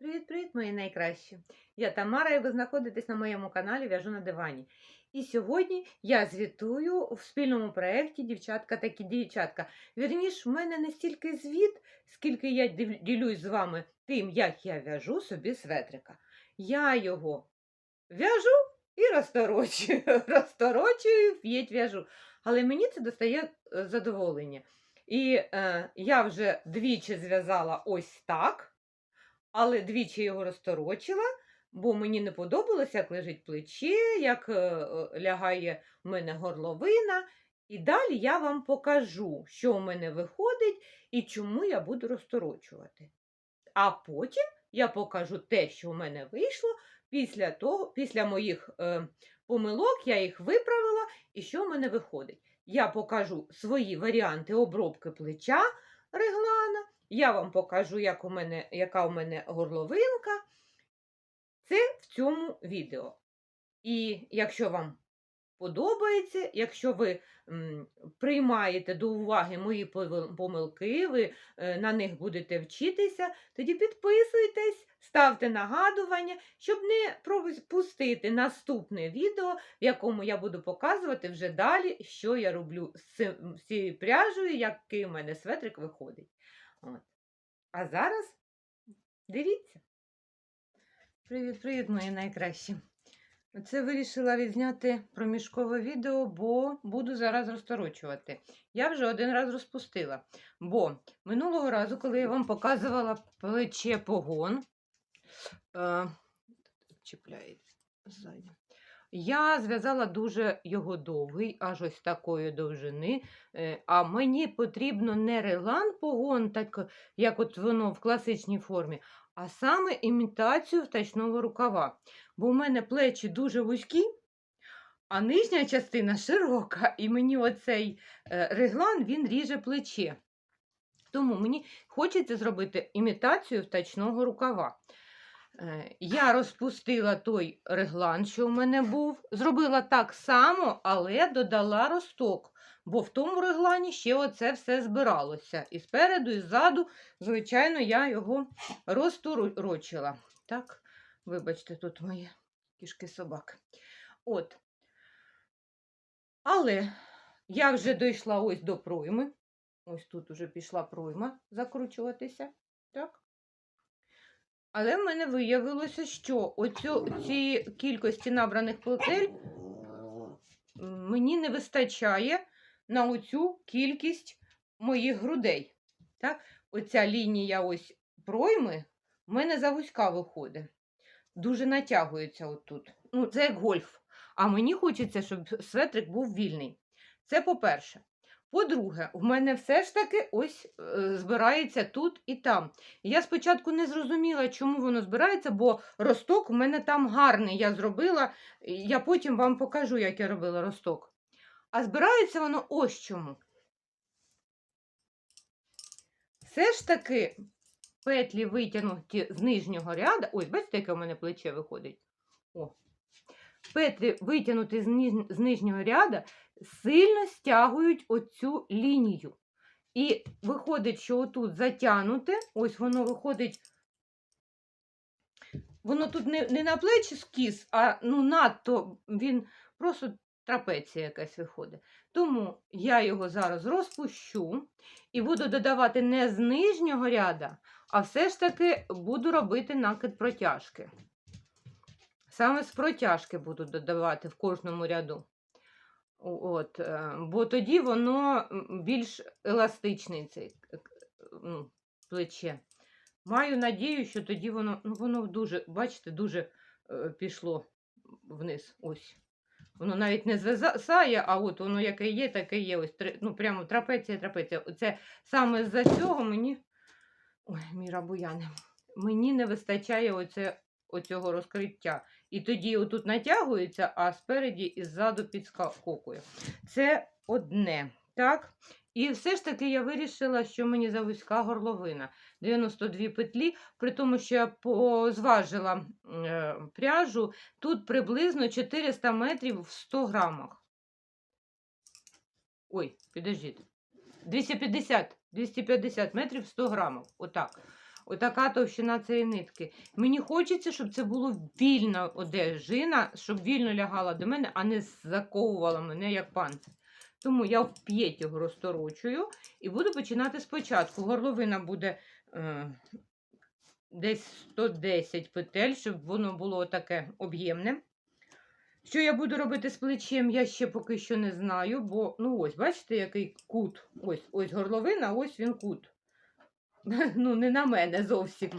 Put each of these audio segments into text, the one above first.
Привіт-привіт, мої найкращі! Я Тамара, і ви знаходитесь на моєму каналі В'яжу на дивані. І сьогодні я звітую в спільному проєкті Дівчатка такі дівчатка. Вірніш, в мене не стільки звіт, скільки я ділюсь з вами тим, як я в'яжу собі светрика. Я його в'яжу і розторочую, розторочую, в'єть в'яжу. Але мені це достає е, задоволення. І е, я вже двічі зв'язала ось так але двічі його розторочила, бо мені не подобалося, як лежить плече, як е, е, лягає в мене горловина. І далі я вам покажу, що у мене виходить і чому я буду розторочувати. А потім я покажу те, що у мене вийшло після того, після моїх е, помилок, я їх виправила, і що в мене виходить. Я покажу свої варіанти обробки плеча реглана. Я вам покажу, як у мене, яка у мене горловинка. Це в цьому відео. І якщо вам подобається, якщо ви м, приймаєте до уваги мої помилки, ви е, на них будете вчитися, тоді підписуйтесь, ставте нагадування, щоб не пропустити наступне відео, в якому я буду показувати вже далі, що я роблю з цією пряжею, який у мене светрик виходить. От. А зараз дивіться. Привіт, привіт, мої найкращі. Це вирішила відзняти проміжкове відео, бо буду зараз розторочувати. Я вже один раз розпустила. Бо минулого разу, коли я вам показувала плече погон, е, чіпляється ззаді, я зв'язала дуже його довгий, аж ось такої довжини. Е, А мені потрібно не реглан погон, так як от воно в класичній формі, а саме імітацію втачного рукава. Бо в мене плечі дуже вузькі, а нижня частина широка, і мені оцей е, реглан він ріже плече. Тому мені хочеться зробити імітацію втачного рукава. Е, Я розпустила той реглан, що в мене був. Зробила так само, але додала росток, бо в тому реглані ще оце все збиралося. І спереду, і ззаду, звичайно, я його розторочила. Так, вибачте, тут мої кішки собаки. От. Але я вже дійшла ось до пройми. Ось тут уже пішла пройма закручуватися. Так. Але в мене виявилося, що оцю, ці кількості набраних петель м, мені не вистачає на оцю кількість моїх грудей. Так? Оця лінія ось пройми в мене завузька виходить. Дуже натягується отут. Ну, це як гольф. А мені хочеться, щоб светрик був вільний. Це по-перше. По-друге, в мене все ж таки ось е, збирається тут і там. Я спочатку не зрозуміла, чому воно збирається, бо росток в мене там гарний. Я зробила, я потім вам покажу, як я робила росток. А збирається воно ось чому. Все ж таки петлі витягнуті з нижнього ряду. Ось, бачите, яке у мене плече виходить. О. Петлі витягнуті з нижнього ряду сильно стягують оцю лінію. І виходить, що отут затягнуте, ось воно виходить. Воно тут не, не на плечі скіс, а ну надто він просто трапеція якась виходить. Тому я його зараз розпущу і буду додавати не з нижнього ряда, а все ж таки буду робити накид протяжки. Саме з протяжки буду додавати в кожному ряду. От, е, бо тоді воно більш к- к- ну, плече. Маю надію, що тоді воно, ну, воно дуже, бачите, дуже е, пішло вниз. Ось. Воно навіть не звисає, а от воно яке є, таке є. Ось, ну, прямо трапеція, трапеція. Це саме з-за цього мені. Ой, міра буяне. Мені не вистачає оце, оцього розкриття. І тоді отут натягується, а спереді і ззаду підскакує. Це одне. Так? І все ж таки я вирішила, що мені завузька горловина. 92 петлі, при тому, що я позважила е, пряжу, тут приблизно 400 метрів в 100 грамах. Ой, підождіть. 250, 250 метрів в 100 грамів. Отак. Отака товщина цієї нитки. Мені хочеться, щоб це було вільна одежина, щоб вільно лягала до мене, а не заковувала мене як панцир. Тому я в його розторочую і буду починати спочатку. Горловина буде е, десь 110 петель, щоб воно було таке об'ємне. Що я буду робити з плечем, я ще поки що не знаю, бо, ну ось, бачите, який кут. Ось ось горловина, ось він кут. Ну, не на мене зовсім.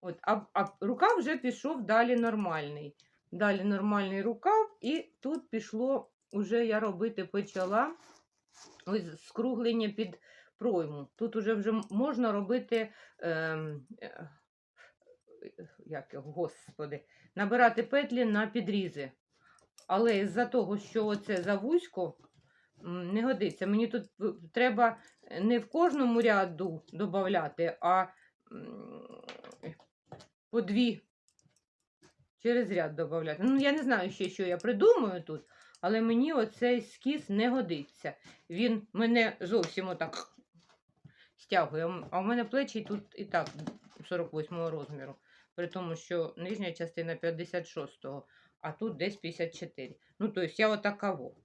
От, а, а рукав вже пішов далі нормальний. Далі нормальний рукав, і тут пішло, уже я робити почала ось скруглення під пройму. Тут уже вже можна робити, ем, е, як господи, набирати петлі на підрізи. Але з-за того, що оце завузько, не годиться. Мені тут треба не в кожному ряду додати, а по дві через ряд додати. Ну, я не знаю ще, що я придумаю тут, але мені оцей скіз не годиться. Він мене зовсім отак стягує. А в мене плечі тут і так 48 розміру. При тому, що нижня частина 56-го, а тут десь 54. Ну, тобто я отакаво.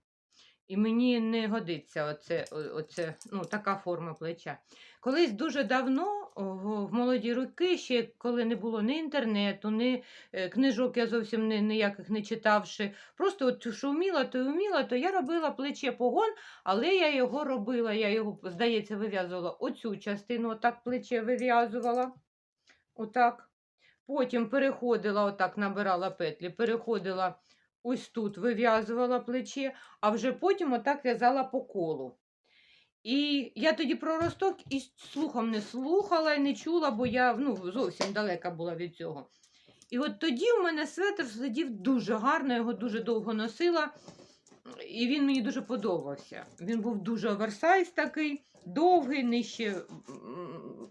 І мені не годиться оце, оце, ну, така форма плеча. Колись дуже давно, в молоді роки, ще коли не було ні інтернету, ні е, книжок, я зовсім ніяких не читавши. Просто от що вміла, то вміла, то я робила плече погон, але я його робила, я його, здається, вив'язувала оцю частину, отак плече вив'язувала. Отак. Потім переходила, отак набирала петлі, переходила ось тут, вив'язувала плече, а вже потім отак в'язала по колу. І я тоді про росток і слухом не слухала і не чула, бо я ну, зовсім далека була від цього. І от тоді в мене светр сидів дуже гарно, його дуже довго носила, і він мені дуже подобався. Він був дуже оверсайз такий, довгий, нижче,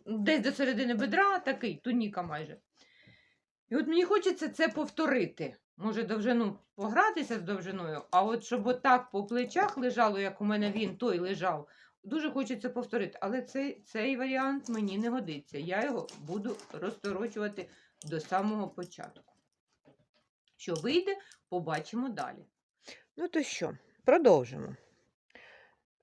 десь до середини бедра, такий, туніка майже. І от мені хочеться це повторити. Може, довжину погратися з довжиною, а от щоб отак по плечах лежало, як у мене він той лежав, дуже хочеться повторити. Але цей, цей варіант мені не годиться. Я його буду розторочувати до самого початку. Що вийде, побачимо далі. Ну то що, продовжимо.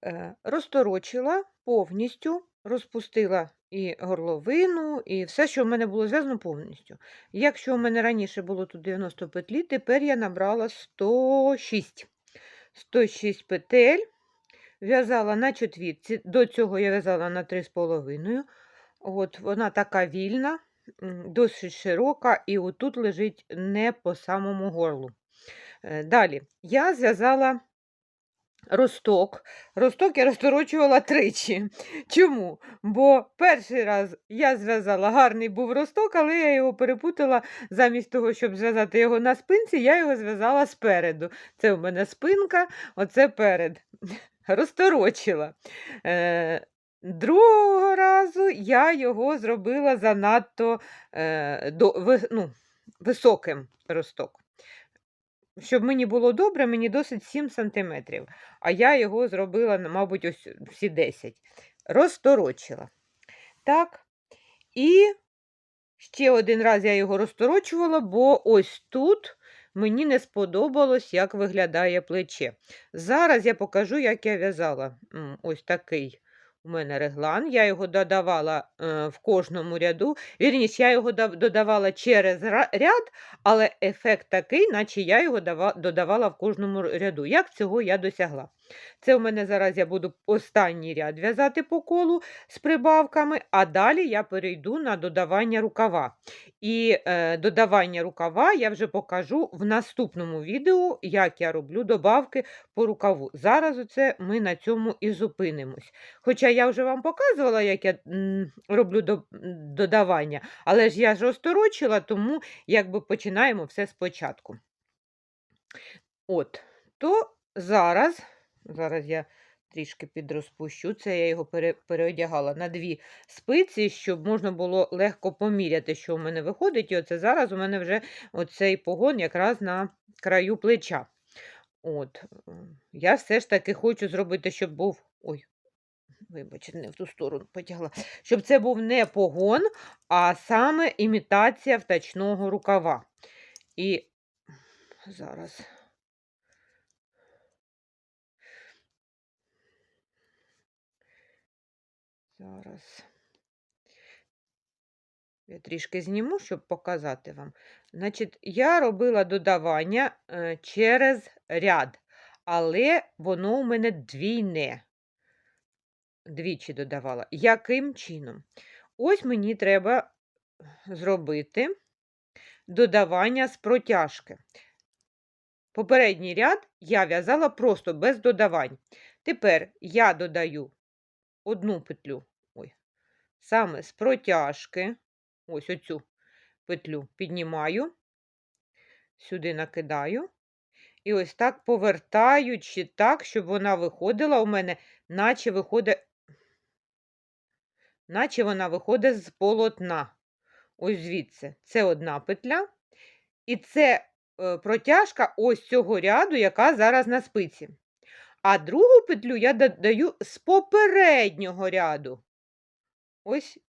Е, розторочила повністю, розпустила і горловину, і все, що в мене було зв'язано повністю. Якщо у мене раніше було тут 90 петлі, тепер я набрала 106. 106 петель, в'язала на четвірці, до цього я в'язала на 3,5. От вона така вільна, досить широка, і отут лежить не по самому горлу. Е, Далі я зв'язала росток. Росток я розторочувала тричі. Чому? Бо перший раз я зв'язала гарний був росток, але я його перепутала замість того, щоб зв'язати його на спинці, я його зв'язала спереду. Це у мене спинка, оце перед. Розторочила. Е, Другого разу я його зробила занадто е, до, ви- ну, високим росток. Щоб мені було добре, мені досить 7 см, а я його зробила, мабуть, ось всі 10. Розторочила. Так. І ще один раз я його розторочувала, бо ось тут мені не сподобалось, як виглядає плече. Зараз я покажу, як я в'язала. Ось такий у мене реглан. Я його додавала е, в кожному ряду. Вірніше, я його додавала через ряд, але ефект такий, наче я його додавала в кожному ряду. Як цього я досягла? Це у мене зараз я буду останній ряд в'язати по колу з прибавками, а далі я перейду на додавання рукава. І е, додавання рукава я вже покажу в наступному відео, як я роблю добавки по рукаву. Зараз оце ми на цьому і зупинимось. Хоча я вже вам показувала, як я роблю до, додавання, але ж я ж розторочила, тому якби починаємо все спочатку. От, то зараз, зараз я трішки підрозпущу, це я його пере, переодягала на дві спиці, щоб можна було легко поміряти, що в мене виходить. І оце зараз у мене вже оцей погон якраз на краю плеча. От, я все ж таки хочу зробити, щоб був. Ой, вибачте, не в ту сторону потягла. Щоб це був не погон, а саме імітація втачного рукава. І зараз. Зараз. Я трішки зніму, щоб показати вам. Значить, я робила додавання е, через ряд, але воно у мене двійне. Двічі додавала. Яким чином? Ось мені треба зробити додавання з протяжки. Попередній ряд я в'язала просто без додавань. Тепер я додаю одну петлю, саме з протяжки, ось оцю петлю піднімаю, сюди накидаю, і ось так повертаючи так, щоб вона виходила у мене, наче виходить, наче вона виходить з полотна. Ось звідси. Це одна петля. І це е, протяжка ось цього ряду, яка зараз на спиці. А другу петлю я додаю з попереднього ряду. Ось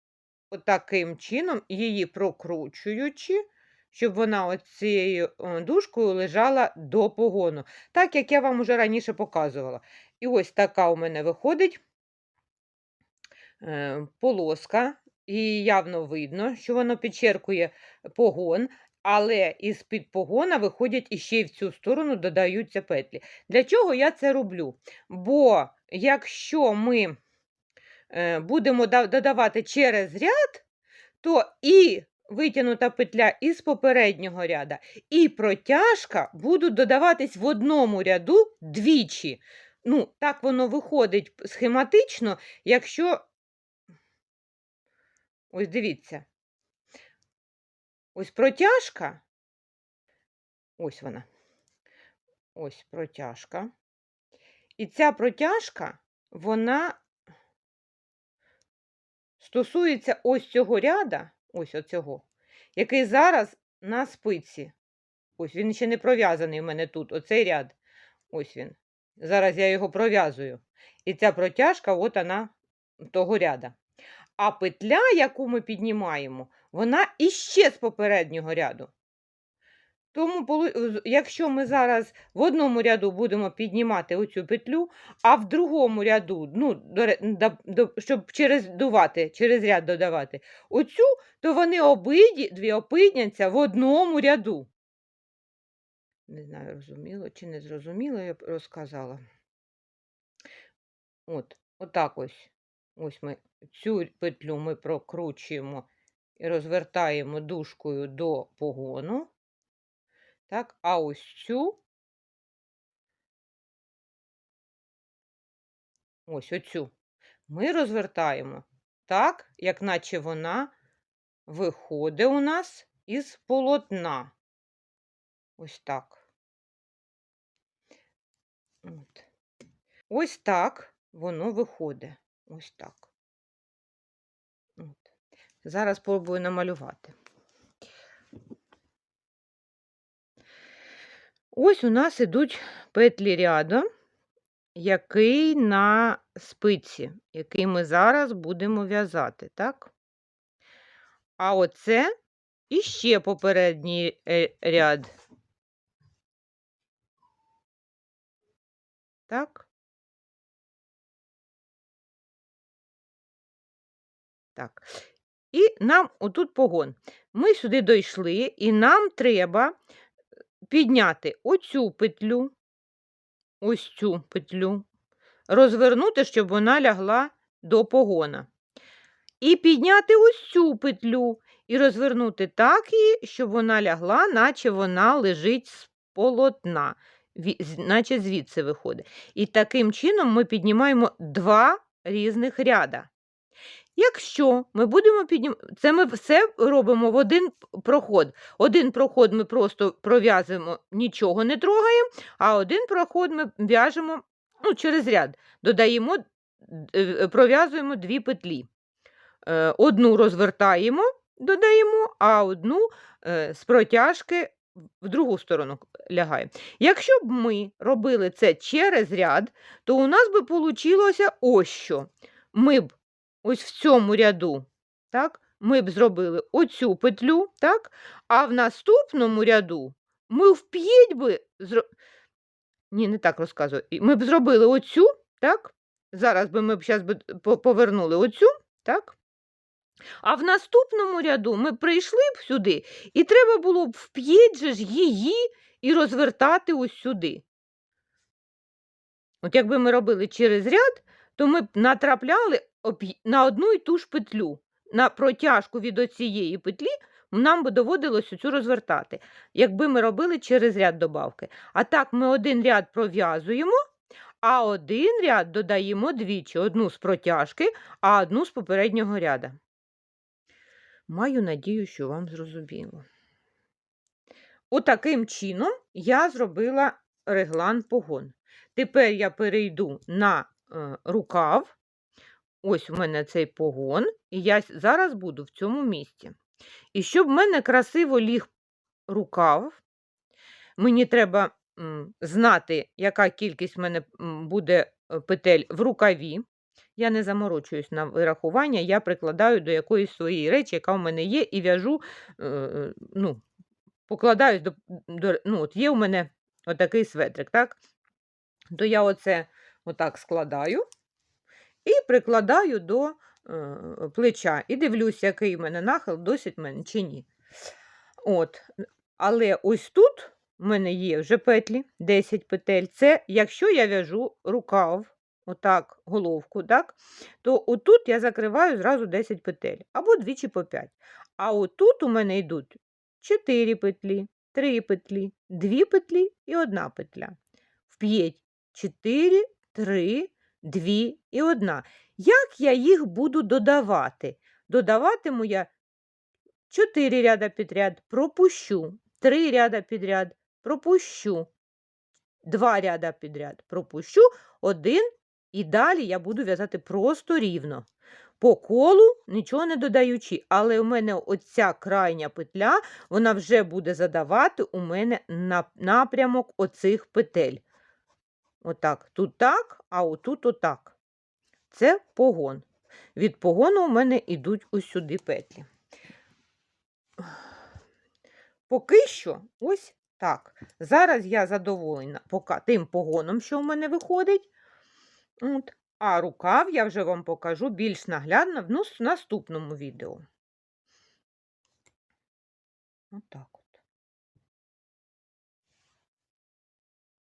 таким чином, її прокручуючи, щоб вона ось цією е, дужкою лежала до погону. Так, як я вам уже раніше показувала. І ось така у мене виходить е, полоска, і явно видно, що воно підчеркує погон, але із-під погона виходять іще й в цю сторону додаються петлі. Для чого я це роблю? Бо якщо ми будемо додавати через ряд, то і витягнута петля із попереднього ряда, і протяжка будуть додаватись в одному ряду двічі. Ну, так воно виходить схематично, якщо. Ось дивіться. Ось протяжка. Ось вона. Ось протяжка. І ця протяжка, вона стосується ось цього ряда, ось оцього, який зараз на спиці. Ось він ще не пров'язаний в мене тут, оцей ряд. Ось він. Зараз я його пров'язую. І ця протяжка, от вона того ряда. А петля, яку ми піднімаємо, вона іще з попереднього ряду. Тому, якщо ми зараз в одному ряду будемо піднімати оцю петлю, а в другому ряду, ну, до до- щоб через дувати, через ряд додавати оцю, то вони обиді, дві опиняться в одному ряду. Не знаю, розуміло чи не зрозуміло, я б розказала. От, отак ось. Ось ми цю петлю ми прокручуємо і розвертаємо дужкою до погону. Так, а ось цю, ось оцю, ми розвертаємо так, як наче вона виходить у нас із полотна. Ось так. От. Ось так воно виходить. Ось так. От. Зараз спробую намалювати. Ось у нас ідуть петлі ряду, який на спиці, який ми зараз будемо в'язати, так? А оце іще попередній е, ряд. Так? Так. І нам отут погон. Ми сюди дійшли, і нам треба підняти оцю петлю, ось цю петлю, розвернути, щоб вона лягла до погона. І підняти ось цю петлю і розвернути так її, щоб вона лягла, наче вона лежить з полотна, наче звідси виходить. І таким чином ми піднімаємо два різних ряда. Якщо ми будемо піднімати, це ми все робимо в один проход. Один проход ми просто пров'язуємо, нічого не трогаємо, а один проход ми в'яжемо ну, через ряд, додаємо, е, пров'язуємо дві петлі. Е, Одну розвертаємо, додаємо, а одну е, з протяжки в другу сторону лягає. Якщо б ми робили це через ряд, то у нас би вийшло ось що. Ми б ось в цьому ряду, так, ми б зробили оцю петлю, так? А в наступному ряду ми вп'єть би. Зро... Ні, не так розказую. Ми б зробили оцю, так? Зараз би ми б зараз би повернули оцю, так? А в наступному ряду ми прийшли б сюди, і треба було б вп'єть же ж її і розвертати ось сюди. От якби ми робили через ряд, то ми б натрапляли на одну і ту ж петлю. На протяжку від оцієї петлі нам би доводилось цю розвертати, якби ми робили через ряд добавки. А так ми один ряд пров'язуємо, а один ряд додаємо двічі: одну з протяжки, а одну з попереднього ряда. Маю надію, що вам зрозуміло. Отаким чином я зробила реглан погон. Тепер я перейду на рукав. Ось у мене цей погон, і я зараз буду в цьому місці. І щоб в мене красиво ліг рукав, мені треба знати, яка кількість в мене буде е, петель в рукаві. Я не заморочуюсь на вирахування, я прикладаю до якоїсь своєї речі, яка в мене є, і в'яжу, е, е, ну, покладаюсь до, до ну, от є у мене отакий светрик, так? То я оце отак складаю і прикладаю до е, плеча. І дивлюся, який в мене нахил, досить в мене чи ні. От. Але ось тут в мене є вже петлі, 10 петель. Це якщо я в'яжу рукав, отак, головку, так, то отут я закриваю зразу 10 петель, або двічі по 5. А отут у мене йдуть 4 петлі, 3 петлі, 2 петлі і 1 петля. Вп'єть 4, 3, 2 і 1. Як я їх буду додавати? Додаватиму я 4 ряда підряд, пропущу, 3 ряда підряд, пропущу, 2 ряда підряд, пропущу, 1 і далі я буду в'язати просто рівно. По колу нічого не додаючи, але у мене оця крайня петля, вона вже буде задавати у мене напрямок оцих петель. Отак, тут так, а отут отак. Це погон. Від погону у мене йдуть ось сюди петлі. Поки що ось так. Зараз я задоволена поки тим погоном, що в мене виходить. От. А рукав я вже вам покажу більш наглядно в наступному відео. Отак.